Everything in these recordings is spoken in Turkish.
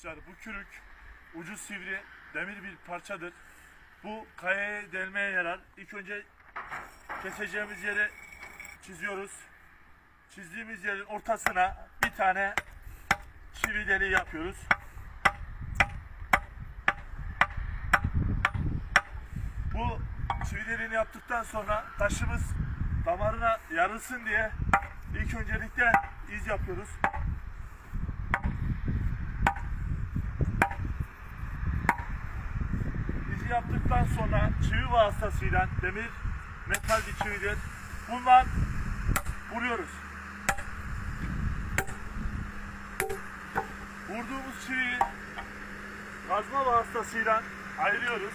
Arkadaşlar bu kürük ucu sivri demir bir parçadır. Bu kayaya delmeye yarar. İlk önce keseceğimiz yeri çiziyoruz. Çizdiğimiz yerin ortasına bir tane çivi deliği yapıyoruz. Bu çivi deliğini yaptıktan sonra taşımız damarına yarılsın diye ilk öncelikle iz yapıyoruz. Yaptıktan sonra çivi vasıtasıyla demir metal bir çividir. Bundan vuruyoruz. Vurduğumuz çiviyi kazma vasıtasıyla ayırıyoruz.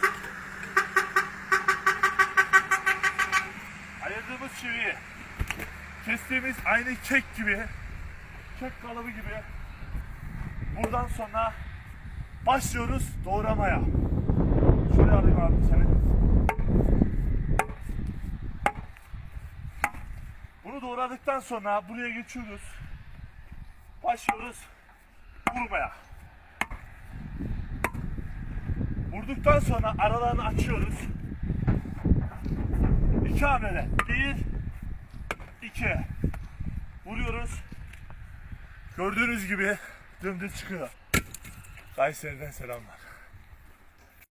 Ayırdığımız çiviyi kestiğimiz aynı kek gibi kek kalıbı gibi buradan sonra başlıyoruz doğramaya. Şöyle alayım abi seni. Bunu doğradıktan sonra buraya geçiyoruz. Başlıyoruz vurmaya. Vurduktan sonra aralarını açıyoruz. İki hamlede. Bir, iki. Vuruyoruz. Gördüğünüz gibi dümdüz çıkıyor. Kayseri'den selamlar.